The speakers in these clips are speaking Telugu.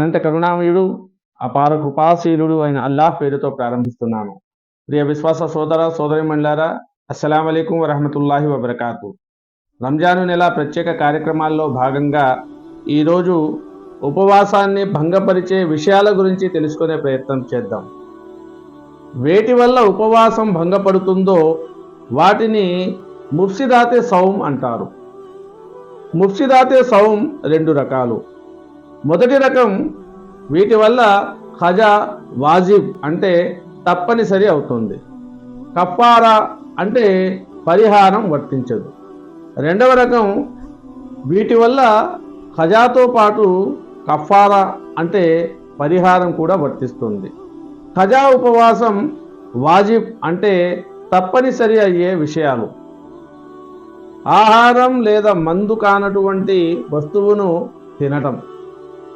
అనంత కరుణామయుడు అపార కృపాశీలుడు అయిన అల్లాహ్ పేరుతో ప్రారంభిస్తున్నాను. ప్రియ విశ్వాస సోదర సోదరి మండలారా అస్సలం అయికం వరహమతుల్లాహి వబర్కాతు. రంజాను నెల ప్రత్యేక కార్యక్రమాల్లో భాగంగా ఈరోజు ఉపవాసాన్ని భంగపరిచే విషయాల గురించి తెలుసుకునే ప్రయత్నం చేద్దాం. వేటి వల్ల ఉపవాసం భంగపడుతుందో వాటిని ముఫ్సిదాతే సౌం అంటారు. ముఫ్సిదాతే సౌం రెండు రకాలు. మొదటి రకం వీటి వల్ల ఖజా వాజిబ్ అంటే తప్పనిసరి అవుతుంది. కఫారా అంటే పరిహారం వర్తించదు. రెండవ రకం వీటి వల్ల ఖజాతో పాటు కఫారా అంటే పరిహారం కూడా వర్తిస్తుంది. ఖజా ఉపవాసం వాజిబ్ అంటే తప్పనిసరి అయ్యే విషయాలు. ఆహారం లేదా మందు కానటువంటి వస్తువును తినటం.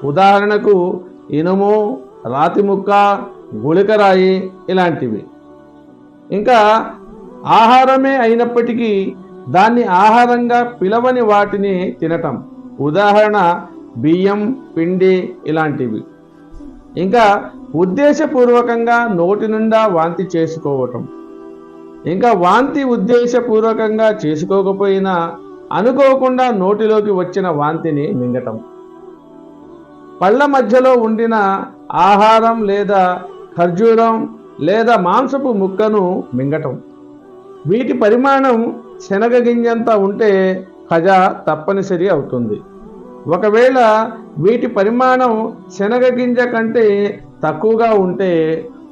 ఉదాహరణకు ఇనుము రాతి ముక్క గుళికరాయి ఇలాంటివి. ఇంకా ఆహారమే అయినప్పటికీ దాన్ని ఆహారంగా పిలవని వాటిని తినటం. ఉదాహరణ బియ్యం పిండి ఇలాంటివి. ఇంకా ఉద్దేశపూర్వకంగా నోటి నిండా వాంతి చేసుకోవటం. ఇంకా వాంతి ఉద్దేశపూర్వకంగా చేసుకోకపోయినా అనుకోకుండా నోటిలోకి వచ్చిన వాంతిని మింగటం. పళ్ళ మధ్యలో ఉండిన ఆహారం లేదా ఖర్జూరం లేదా మాంసపు ముక్కను మింగటం. వీటి పరిమాణం శనగ గింజంత ఉంటే ఖజా తప్పనిసరి అవుతుంది. ఒకవేళ వీటి పరిమాణం శనగ గింజ కంటే తక్కువగా ఉంటే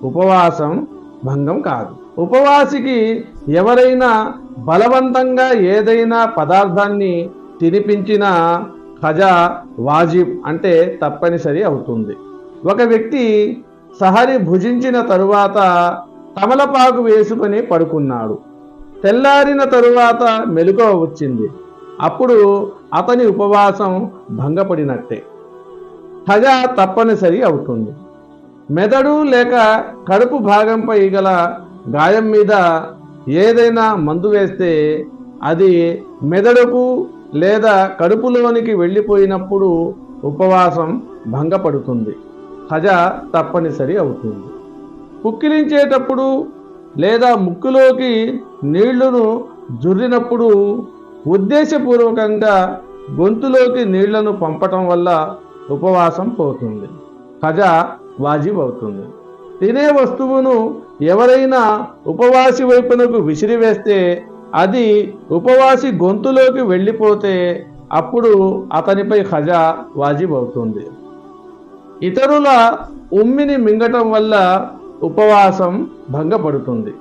ఉపవాసం భంగం కాదు. ఉపవాసికి ఎవరైనా బలవంతంగా ఏదైనా పదార్థాన్ని తినిపించినా ఖజా వాజిబ్ అంటే తప్పనిసరి అవుతుంది. ఒక వ్యక్తి సహరి భుజించిన తరువాత తమలపాకు వేసుకొని పడుకున్నాడు. తెల్లారిన తరువాత మెలుక వచ్చింది. అప్పుడు అతని ఉపవాసం భంగపడినట్టే. ఖజా తప్పనిసరి అవుతుంది. మెదడు లేక కడుపు భాగంపై గల గాయం మీద ఏదైనా మందు వేస్తే అది మెదడుకు లేదా కడుపులోనికి వెళ్ళిపోయినప్పుడు ఉపవాసం భంగపడుతుంది. ఖజా తప్పనిసరి అవుతుంది. పుక్కిలించేటప్పుడు లేదా ముక్కులోకి నీళ్ళను జుర్రినప్పుడు ఉద్దేశపూర్వకంగా గొంతులోకి నీళ్ళను పంపటం వల్ల ఉపవాసం పోతుంది. ఖజా వాజిబ్ అవుతుంది తినే వస్తువును ఎవరైనా ఉపవాసి వైపునకు విసిరివేస్తే అది ఉపవాసి గొంతులోకి వెళ్ళిపోతే అప్పుడు అతనిపై ఖజా వాజిబ్ అవుతుంది. ఇతరుల ఉమ్మిని మింగటం వల్ల ఉపవాసం భంగపడుతుంది.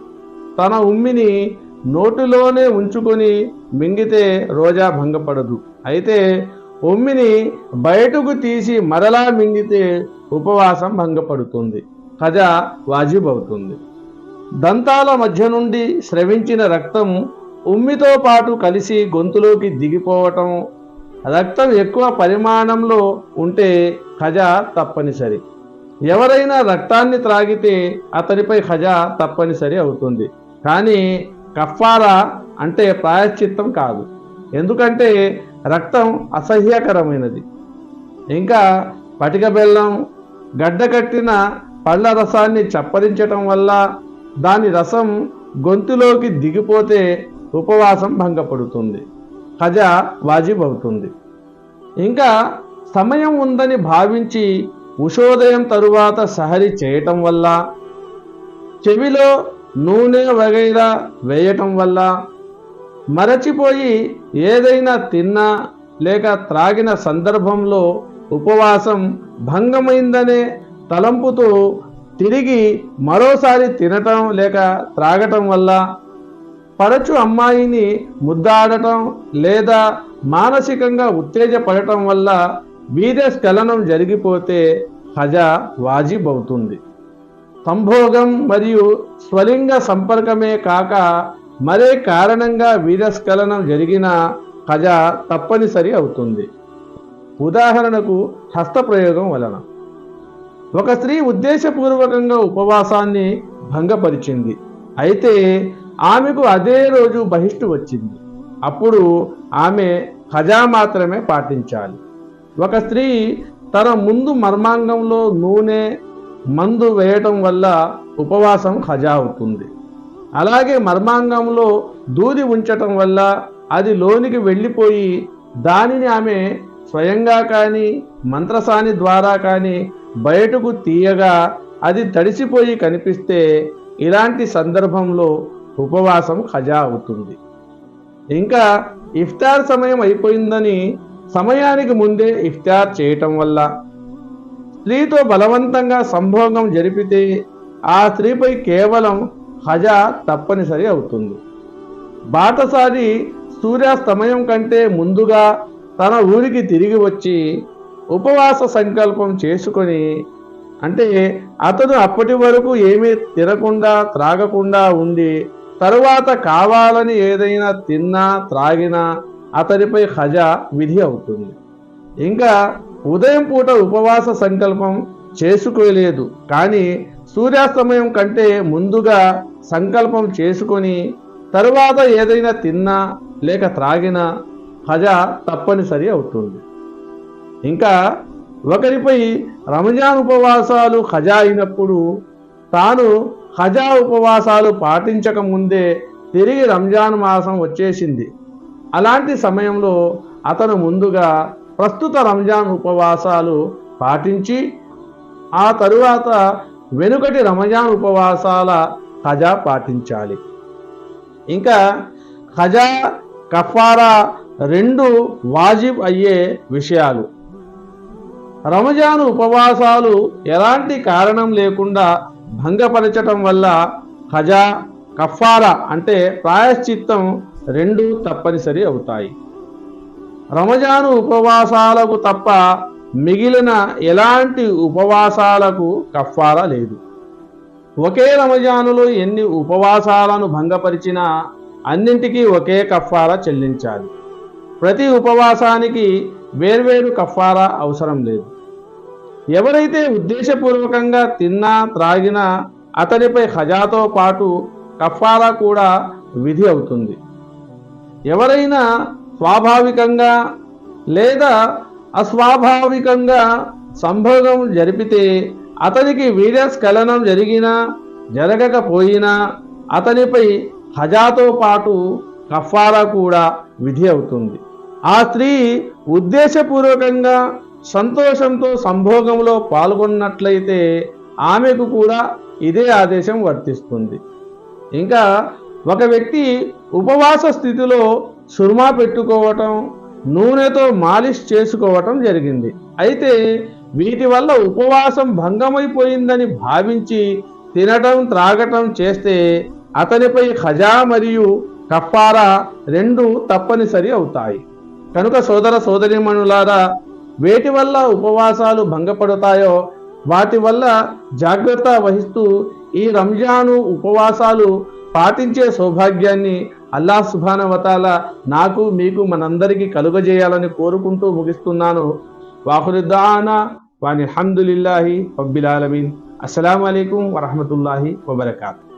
తన ఉమ్మిని నోటిలోనే ఉంచుకొని మింగితే రోజా భంగపడదు. అయితే ఉమ్మిని బయటకు తీసి మరలా మింగితే ఉపవాసం భంగపడుతుంది. ఖజా వాజిబ్ అవుతుంది. దంతాల మధ్య నుండి స్రవించిన రక్తం ఉమ్మితో పాటు కలిసి గొంతులోకి దిగిపోవటం రక్తం ఎక్కువ పరిమాణంలో ఉంటే ఖజా తప్పనిసరి. ఎవరైనా రక్తాన్ని త్రాగితే అతనిపై ఖజా తప్పనిసరి అవుతుంది. కానీ కఫారా అంటే ప్రాయశ్చిత్తం కాదు. ఎందుకంటే రక్తం అసహ్యకరమైనది. ఇంకా పటిక బెల్లం గడ్డకట్టిన పళ్ళ రసాన్ని చప్పరించటం వల్ల దాని రసం గొంతులోకి దిగిపోతే ఉపవాసం భంగపడుతుంది. కజ వాజిబ్ అవుతుంది ఇంకా సమయం ఉందని భావించి ఉషోదయం తరువాత సహరి చేయటం వల్ల చెవిలో నూనె వగైరా వేయటం వల్ల మరచిపోయి ఏదైనా తిన్నా లేక త్రాగిన సందర్భంలో ఉపవాసం భంగమైందనే తలంపుతో తిరిగి మరోసారి తినటం లేక త్రాగటం వల్ల పరచు అమ్మాయిని ముద్దాడటం లేదా మానసికంగా ఉత్తేజపడటం వల్ల వీర్యస్ఖలనం జరిగిపోతే హజా వాజిబ్ అవుతుంది సంభోగం మరియు స్వలింగ సంపర్కమే కాక మరే కారణంగా వీరస్ఖలనం జరిగిన హజా తప్పనిసరి అవుతుంది. ఉదాహరణకు హస్తప్రయోగం వలన. ఒక స్త్రీ ఉద్దేశపూర్వకంగా ఉపవాసాన్ని భంగపరిచింది. అయితే ఆమెకు అదే రోజు బహిష్టు వచ్చింది. అప్పుడు ఆమె ఖజా మాత్రమే పాటించాలి. ఒక స్త్రీ తన ముందు మర్మాంగంలో నూనె మందు వేయటం వల్ల ఉపవాసం ఖజా అవుతుంది. అలాగే మర్మాంగంలో దూది ఉంచటం వల్ల అది లోనికి వెళ్ళిపోయి దానిని ఆమె స్వయంగా కానీ మంత్రసాని ద్వారా కానీ బయటకు తీయగా అది తడిసిపోయి కనిపిస్తే ఇలాంటి సందర్భంలో ఉపవాసం ఖజా అవుతుంది ఇంకా ఇఫ్తార్ సమయం అయిపోయిందని సమయానికి ముందే ఇఫ్తార్ చేయటం వల్ల స్త్రీతో బలవంతంగా సంభోగం జరిపితే ఆ స్త్రీపై కేవలం హజా తప్పనిసరి అవుతుంది. బాటసారి సూర్యాస్తమయం కంటే ముందుగా తన ఊరికి తిరిగి వచ్చి ఉపవాస సంకల్పం చేసుకొని అంటే అతను అప్పటి వరకు ఏమీ తినకుండా త్రాగకుండా ఉండి తరువాత కావాలని ఏదైనా తిన్నా త్రాగినా అతనిపై హజా విధి అవుతుంది. ఇంకా ఉదయం పూట ఉపవాస సంకల్పం చేసుకోలేదు. కానీ సూర్యాస్తమయం కంటే ముందుగా సంకల్పం చేసుకొని తరువాత ఏదైనా తిన్నా లేక త్రాగినా హజా తప్పనిసరి అవుతుంది. ఇంకా ఒకరిపై రంజాన్ ఉపవాసాలు హజా అయినప్పుడు తాను హజా ఉపవాసాలు పాటించక ముందే తిరిగి రంజాన్ మాసం వచ్చేసింది. అలాంటి సమయంలో అతను ముందుగా ప్రస్తుత రంజాన్ ఉపవాసాలు పాటించి ఆ తరువాత వెనుకటి రంజాన్ ఉపవాసాల ఖజా పాటించాలి. ఇంకా ఖజా కఫారా రెండు వాజిబ్ అయ్యే విషయాలు. రమజాను ఉపవాసాలు ఎలాంటి కారణం లేకుండా భంగపరచటం వల్ల ఖజా కఫారా అంటే ప్రాయశ్చిత్తం రెండు తప్పనిసరి అవుతాయి. రమజాను ఉపవాసాలకు తప్ప మిగిలిన ఎలాంటి ఉపవాసాలకు కఫారా లేదు. ఒకే రమజానులో ఎన్ని ఉపవాసాలను భంగపరిచినా అన్నింటికీ ఒకే కఫారా చెల్లించాలి. ప్రతి ఉపవాసానికి వేర్వేరు కఫారా అవసరం లేదు. ఎవరైతే ఉద్దేశపూర్వకంగా తిన్నా త్రాగినా అతనిపై హజాతో పాటు కఫారా కూడా విధి అవుతుంది. ఎవరైనా స్వాభావికంగా లేదా అస్వాభావికంగా సంభోగం జరిపితే అతనికి వీర్యస్ఖలనం జరిగినా జరగకపోయినా అతనిపై హజాతో పాటు కఫారా కూడా విధి అవుతుంది. ఆ స్త్రీ ఉద్దేశపూర్వకంగా సంతోషంతో సంభోగంలో పాల్గొన్నట్లయితే ఆమెకు కూడా ఇదే ఆదేశం వర్తిస్తుంది. ఇంకా ఒక వ్యక్తి ఉపవాస స్థితిలో సుర్మా పెట్టుకోవటం నూనెతో మాలిష్ చేసుకోవటం జరిగింది. అయితే వీటి వల్ల ఉపవాసం భంగమైపోయిందని భావించి తినటం త్రాగటం చేస్తే అతనిపై ఖజా మరియు కఫారా రెండు తప్పనిసరి అవుతాయి. కనుక సోదర సోదరిమణులారా వేటి వల్ల ఉపవాసాలు భంగపడతాయో వాటి వల్ల జాగ్రత్త వహిస్తూ ఈ రంజాను ఉపవాసాలు పాటించే సౌభాగ్యాన్ని అల్లాహ్ సుభానవతాల నాకు మీకు మనందరికీ కలుగజేయాలని కోరుకుంటూ ముగిస్తున్నాను. వాహురుద్దానా వాని హందులిల్లాహి రబ్బిల్ అస్సలం అయికం వరహమతుల్లాహి వబర్కాతు.